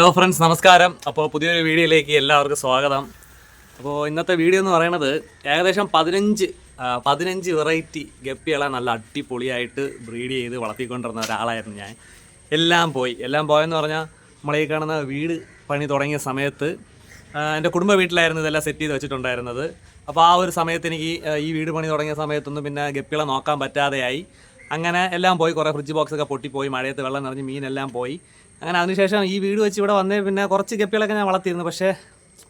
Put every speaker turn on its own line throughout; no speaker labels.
Hello friends നമസ്കാരം. അപ്പോൾ പുതിയൊരു വീഡിയോയിലേക്ക് എല്ലാവർക്കും സ്വാഗതം. അപ്പോൾ ഇന്നത്തെ വീഡിയോ എന്ന് പറയുന്നത് ഏകദേശം പതിനഞ്ച് പതിനഞ്ച് വെറൈറ്റി ഗപ്പികളെ നല്ല അടിപൊളിയായിട്ട് ബ്രീഡ് ചെയ്ത് വളർത്തിക്കൊണ്ടിരുന്ന ഒരാളായിരുന്നു ഞാൻ. എല്ലാം പോയി. എല്ലാം പോയെന്ന് പറഞ്ഞാൽ നമ്മളീ കാണുന്ന വീട് പണി തുടങ്ങിയ സമയത്ത് എന്റെ കുടുംബ വീട്ടിലായിരുന്നു ഇതെല്ലാം സെറ്റ് ചെയ്ത് വെച്ചിട്ടുണ്ടായിരുന്നത്. അപ്പോൾ ആ ഒരു സമയത്ത് എനിക്ക് ഈ വീട് പണി തുടങ്ങിയ സമയത്തൊന്നും പിന്നെ ഗപ്പികളെ നോക്കാൻ പറ്റാതെയായി. അങ്ങനെ എല്ലാം പോയി. കുറേ ഫ്രിഡ്ജ് ബോക്സൊക്കെ പൊട്ടിപ്പോയി. മഴയത്ത് വെള്ളം നിറഞ്ഞ് മീനെല്ലാം പോയി. അങ്ങനെ അതിനുശേഷം ഈ വീട് വെച്ച് ഇവിടെ വന്നേ പിന്നെ കുറച്ച് ഗപ്പികളൊക്കെ ഞാൻ വളർത്തിയിരുന്നു പക്ഷേ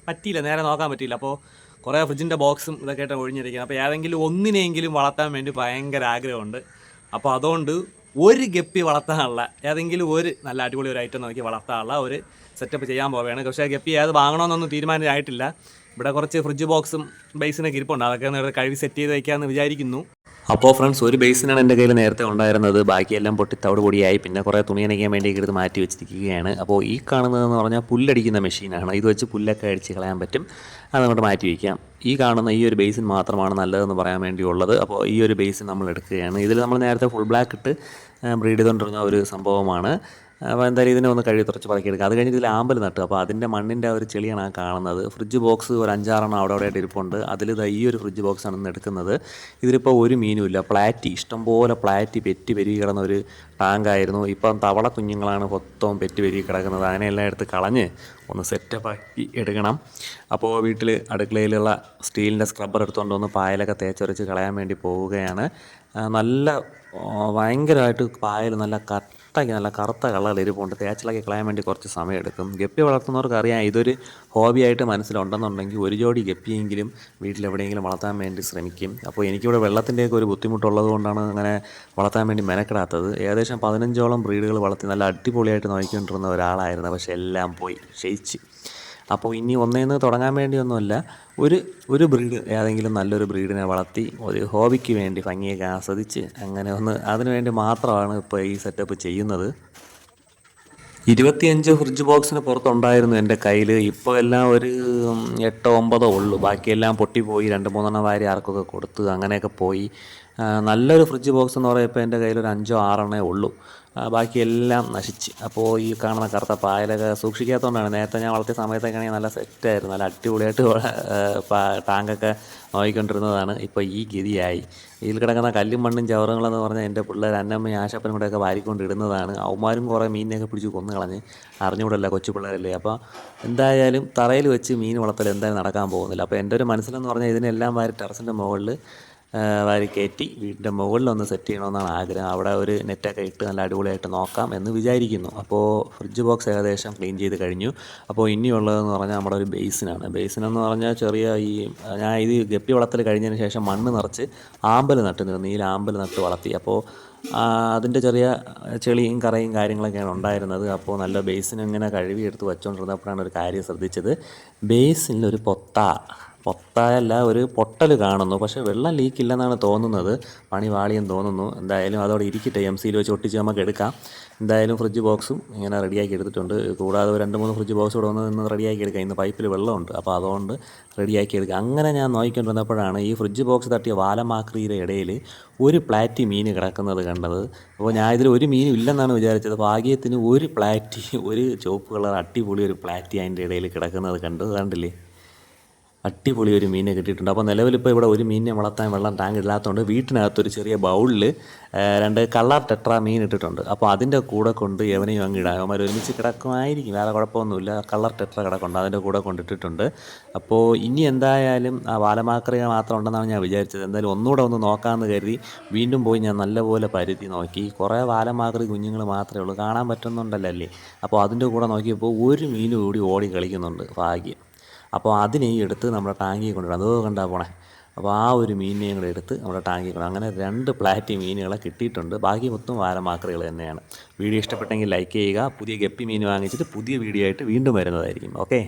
പറ്റിയില്ല നേരെ നോക്കാൻ പറ്റിയില്ല. അപ്പോൾ കുറേ ഫ്രിഡ്ജിന്റെ ബോക്സും ഇതൊക്കെ ആയിട്ട് ഒഴിഞ്ഞിരിക്കുന്നത് അപ്പോൾ ഏതെങ്കിലും ഒന്നിനെങ്കിലും വളർത്താൻ വേണ്ടി ഭയങ്കര ആഗ്രഹമുണ്ട്. അപ്പോൾ അതുകൊണ്ട് ഒരു ഗപ്പി വളർത്താനുള്ള ഏതെങ്കിലും ഒരു നല്ല അടിപൊളി ഒരു ഐറ്റം നോക്കി വളർത്താനുള്ള ഒരു സെറ്റപ്പ് ചെയ്യാൻ പോവുകയാണ്. പക്ഷേ ഗപ്പി ഏത് വാങ്ങണമെന്നൊന്നും തീരുമാനമായിട്ടില്ല ഇവിടെ കുറച്ച് ഫ്രിഡ്ജ് ബോക്സും ബേസിനൊക്കെ ഇരിപ്പുണ്ട്. അതൊക്കെ ഒന്ന് കഴുകി സെറ്റ് ചെയ്ത് വയ്ക്കാമെന്ന് വിചാരിക്കുന്നു. അപ്പോൾ ഫ്രണ്ട്സ് ഒരു ബേസിനാണ് എന്റെ കയ്യിൽ നേരത്തെ ഉണ്ടായിരുന്നത്. ബാക്കിയെല്ലാം പൊട്ടി തവിട് പൊടിയായി പിന്നെ കുറേ തുണി നനയ്ക്കാൻ വേണ്ടി എടുത്ത് മാറ്റി വെച്ചിരിക്കുകയാണ്. അപ്പോൾ ഈ കാണുന്നതെന്ന് പറഞ്ഞാൽ പുല്ലടിക്കുന്ന മെഷീനാണ്. ഇത് വെച്ച് പുല്ലൊക്കെ അടിച്ച് കളയാൻ പറ്റും. അത് നമ്മൾ മാറ്റി വയ്ക്കാം ഈ കാണുന്ന ഈ ഒരു ബേസിൻ മാത്രമാണ് നല്ലതെന്ന് പറയാൻ വേണ്ടിയുള്ളത്. അപ്പോൾ ഈ ഒരു ബേസിൻ നമ്മൾ എടുക്കുകയാണ്. ഇതിൽ നമ്മൾ നേരത്തെ ഫുൾ ബ്ലാക്ക് ഇട്ട് ബ്രീഡ് ചെയ്തുകൊണ്ടിരുന്ന ഒരു സംഭവമാണ്. അപ്പോൾ എന്തായാലും ഇതിനെ ഒന്ന് കഴുകി തുറച്ച് പറക്കിയെടുക്കുക അത് കഴിഞ്ഞ് ഇതിൽ ആമ്പൽ നട്ടു. അപ്പോൾ അതിന്റെ മണ്ണിന്റെ ഒരു ചെളിയാണ് ആ കാണുന്നത്. ഫ്രിഡ്ജ് ബോക്സ് ഒരു അഞ്ചാറെണ്ണം അവിടെ അവിടെ ആയിട്ട് ഇരിപ്പുണ്ട്. അതിൽ ഇതാ ഈ ഒരു ഫ്രിഡ്ജ് ബോക്സാണ് ഇന്ന് എടുക്കുന്നത്. ഇതിലിപ്പോൾ ഒരു മീനും ഇല്ല. പ്ലാറ്റി ഇഷ്ടംപോലെ പ്ലാറ്റി പെറ്റി പെരുകി കിടന്ന ഒരു ടാങ്കായിരുന്നു. ഇപ്പം തവള കുഞ്ഞുങ്ങളാണ് മൊത്തവും പെറ്റി പെരുകി കിടക്കുന്നത്. അതിനെല്ലാം എടുത്ത് കളഞ്ഞ് ഒന്ന് സെറ്റപ്പാക്കി എടുക്കണം. അപ്പോൾ വീട്ടിൽ അടുക്കളയിലുള്ള സ്റ്റീലിന്റെ സ്ക്രബ്ബർ എടുത്തുകൊണ്ട് ഒന്ന് പായലൊക്കെ തേച്ചൊരച്ച് കളയാൻ വേണ്ടി പോവുകയാണ്. നല്ല ഭയങ്കരമായിട്ട് പായൽ നല്ല കട്ടയ്ക്ക് നല്ല കറുത്ത കളറിൽ ഇരിപ്പുണ്ട്. തേച്ചിലാക്കി കളയാൻ വേണ്ടി കുറച്ച് സമയമെടുക്കും. ഗപ്പി വളർത്തുന്നവർക്ക് അറിയാം ഇതൊരു ഹോബിയായിട്ട് മനസ്സിലുണ്ടെന്നുണ്ടെങ്കിൽ ഒരു ജോഡി ഗപ്പിയെങ്കിലും വീട്ടിലെവിടെയെങ്കിലും വളർത്താൻ വേണ്ടി ശ്രമിക്കും. അപ്പോൾ എനിക്കിവിടെ വെള്ളത്തിന്റെയൊക്കെ ഒരു ബുദ്ധിമുട്ടുള്ളത് കൊണ്ടാണ് അങ്ങനെ വളർത്താൻ വേണ്ടി മെനക്കെടാത്തത്. ഏകദേശം പതിനഞ്ചോളം ബ്രീഡുകൾ വളർത്തി നല്ല അടിപൊളിയായിട്ട് നോക്കിക്കൊണ്ടിരുന്ന ഒരാളായിരുന്നു. പക്ഷെ എല്ലാം പോയി. ക്ഷയിച്ച്. അപ്പോൾ ഇനി ഒന്നേന്ന് തുടങ്ങാൻ വേണ്ടിയൊന്നുമല്ല ഒരു ഒരു ബ്രീഡ് ഏതെങ്കിലും നല്ലൊരു ബ്രീഡിനെ വളർത്തി ഒരു ഹോബിക്ക് വേണ്ടി ഭംഗിയൊക്കെ ആസ്വദിച്ച് അങ്ങനെ ഒന്ന് അതിനു വേണ്ടി മാത്രമാണ് ഇപ്പോൾ ഈ സെറ്റപ്പ് ചെയ്യുന്നത്. ഇരുപത്തിയഞ്ച് ഫ്രിഡ്ജ് ബോക്സിന് പുറത്തുണ്ടായിരുന്നു എന്റെ കയ്യിൽ ഇപ്പോൾ എല്ലാം ഒരു എട്ടോ ഒമ്പതോ ഉള്ളൂ. ബാക്കിയെല്ലാം പൊട്ടിപ്പോയി. രണ്ട് മൂന്നെണ്ണം വാരി ആർക്കൊക്കെ കൊടുത്ത് അങ്ങനെയൊക്കെ പോയി. നല്ലൊരു ഫ്രിഡ്ജ് ബോക്സ് എന്ന് പറയുമ്പോൾ എന്റെ കയ്യിൽ ഒരു അഞ്ചോ ആറെണ്ണേ ഉള്ളൂ. ബാക്കിയെല്ലാം നശിച്ച്. അപ്പോൾ ഈ കാണുന്ന കറുത്ത പായലൊക്കെ സൂക്ഷിക്കാത്തതുകൊണ്ടാണ് നേരത്തെ ഞാൻ വളർത്തിയ സമയത്തൊക്കെയാണെങ്കിൽ നല്ല സെറ്റായിരുന്നു നല്ല അടിപൊളിയായിട്ട് ടാങ്കൊക്കെ നോക്കിക്കൊണ്ടിരുന്നതാണ് ഇപ്പോൾ ഈ ഗതിയായി. ഇതിൽ കിടക്കുന്ന കല്ലും മണ്ണും ചവറുകളെന്ന് പറഞ്ഞാൽ എന്റെ പിള്ളേർ അന്നമ്മയും ആശപ്പനും കൂടെയൊക്കെ ഒക്കെ ഇടുന്നതാണ് അവന്മാരും കുറേ മീനിനെയൊക്കെ പിടിച്ച് കൊന്നു കളഞ്ഞ് അറിഞ്ഞുകൂടല്ല കൊച്ചു പിള്ളേരല്ലേ? അപ്പോൾ എന്തായാലും തറയിൽ വെച്ച് മീൻ വളർത്തൽ എന്തായാലും നടക്കാൻ പോകുന്നില്ല. അപ്പോൾ എന്റെ ഒരു മനസ്സിലെന്ന് പറഞ്ഞാൽ ഇതിനെല്ലാം വാരി ടെറസിന്റെ മുകളിൽ വാരി കയറ്റി വീടിന്റെ മുകളിലൊന്ന് സെറ്റ് ചെയ്യണമെന്നാണ് ആഗ്രഹം. അവിടെ ഒരു നെറ്റൊക്കെ ഇട്ട് നല്ല അടിപൊളിയായിട്ട് നോക്കാം എന്ന് വിചാരിക്കുന്നു. അപ്പോൾ ഫ്രിഡ്ജ് ബോക്സ് ഏകദേശം ക്ലീൻ ചെയ്ത് കഴിഞ്ഞു. അപ്പോൾ ഇനിയുള്ളതെന്ന് പറഞ്ഞാൽ നമ്മുടെ ഒരു ബേസിനാണ് ബേസിനെന്ന് പറഞ്ഞാൽ ചെറിയ ഈ ഞാൻ ഇത് ഗപ്പി വളർത്തൽ കഴിഞ്ഞതിന് ശേഷം മണ്ണ് നിറച്ച് ആമ്പൽ നട്ട് ഈ ആമ്പൽ നട്ട് വളർത്തി. അപ്പോൾ അതിന്റെ ചെറിയ ചെളിയും കറയും കാര്യങ്ങളൊക്കെയാണ് ഉണ്ടായിരുന്നത്. അപ്പോൾ നല്ല ബേസിനിങ്ങനെ കഴുകിയെടുത്ത് വെച്ചുകൊണ്ടിരുന്നപ്പോഴാണ് ഒരു കാര്യം ശ്രദ്ധിച്ചത്. ബേസിനിൽ ഒരു പൊത്ത പൊത്തായല്ല ഒരു പൊട്ടൽ കാണുന്നു. പക്ഷേ വെള്ളം ലീക്കില്ലെന്നാണ് തോന്നുന്നത്. പണി വാളിയെന്ന് തോന്നുന്നു. എന്തായാലും അതോടെ ഇരിക്കട്ടെ. എം സിയിൽ വെച്ച് ഒട്ടിച്ച് നമുക്ക് എടുക്കാം. എന്തായാലും ഫ്രിഡ്ജ് ബോക്സും ഇങ്ങനെ റെഡിയാക്കി എടുത്തിട്ടുണ്ട്. കൂടാതെ രണ്ട് മൂന്ന് ഫ്രിഡ്ജ് ബോക്സ് ഇവിടെ വന്ന് ഇന്ന് റെഡിയാക്കി എടുക്കാം. ഇന്ന് പൈപ്പിൽ വെള്ളമുണ്ട്. അപ്പോൾ അതുകൊണ്ട് റെഡിയാക്കി എടുക്കുക അങ്ങനെ ഞാൻ നോക്കിക്കൊണ്ടിരുന്നപ്പോഴാണ് ഈ ഫ്രിഡ്ജ് ബോക്സ് തട്ടിയ വാലമാക്രിയുടെ ഇടയിൽ ഒരു പ്ലാറ്റി മീൻ കിടക്കുന്നത് കണ്ടത്. അപ്പോൾ ഞാൻ ഇതിൽ ഒരു മീനും ഇല്ലെന്നാണ് വിചാരിച്ചത്. ഭാഗ്യത്തിന് ഒരു പ്ലാറ്റി ഒരു ചുവപ്പ് കളർ അടിപൊളി ഒരു പ്ലാറ്റി അതിന്റെ ഇടയിൽ കിടക്കുന്നത് കണ്ടു കണ്ടില്ലേ? അടിപൊളി ഒരു മീനെ കിട്ടിയിട്ടുണ്ട്. അപ്പോൾ നിലവിലിപ്പോൾ ഇവിടെ ഒരു മീനിനെ വളർത്താൻ വെള്ളം ടാങ്ക് ഇല്ലാത്തതുകൊണ്ട് വീട്ടിനകത്തൊരു ചെറിയ ബൗളിൽ രണ്ട് കളർ ടെട്ര മീൻ ഇട്ടിട്ടുണ്ട്. അപ്പോൾ അതിന്റെ കൂടെ കൊണ്ട് എവനെയും അങ്ങ് ഇടാം. അവന്മാർ ഒരുമിച്ച് കിടക്കുമായിരിക്കും. വേറെ കുഴപ്പമൊന്നുമില്ല. കളർ ടെട്ര കിടക്കുന്നുണ്ട് അതിന്റെ കൂടെ കൊണ്ടിട്ടിട്ടുണ്ട് അപ്പോൾ ഇനി എന്തായാലും ആ വാലമാക്രിയ മാത്രം ഉണ്ടെന്നാണ് ഞാൻ വിചാരിച്ചത്. എന്തായാലും ഒന്നുകൂടെ ഒന്ന് നോക്കാമെന്ന് കരുതി വീണ്ടും പോയി ഞാൻ നല്ലപോലെ പരുത്തി നോക്കി. കുറേ വാലമാക്രി കുഞ്ഞുങ്ങൾ മാത്രമേ ഉള്ളൂ. കാണാൻ പറ്റുന്നുണ്ടല്ലോ അല്ലേ? അപ്പോൾ അതിന്റെ കൂടെ നോക്കിയപ്പോൾ ഒരു മീനും കൂടി ഓടി കളിക്കുന്നുണ്ട്. ഭാഗ്യം. അപ്പോൾ അതിനെ എടുത്ത് നമ്മുടെ ടാങ്കിൽ കൊണ്ടിടാം അതോ കണ്ടാ പോണേ അപ്പോൾ ആ ഒരു മീനിനെയും കൂടെ എടുത്ത് നമ്മുടെ ടാങ്കിൽ കൊണ്ടു അങ്ങനെ രണ്ട് പ്ലാറ്റി മീനുകളെ കിട്ടിയിട്ടുണ്ട് ബാക്കി മൊത്തം വാരമാക്രികൾ തന്നെയാണ് വീഡിയോ ഇഷ്ടപ്പെട്ടെങ്കിൽ ലൈക്ക് ചെയ്യുക പുതിയ ഗപ്പി മീൻ വാങ്ങിച്ചിട്ട് പുതിയ വീഡിയോ ആയിട്ട് വീണ്ടും വരുന്നതായിരിക്കും ഓക്കെ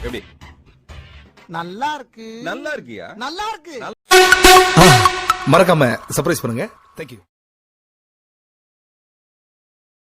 எப்படி
நல்லா இருக்கு
நல்லா இருக்கியா
நல்லா இருக்கு
மறக்காம சர்ப்ரைஸ் பண்ணுங்க தேங்க்யூ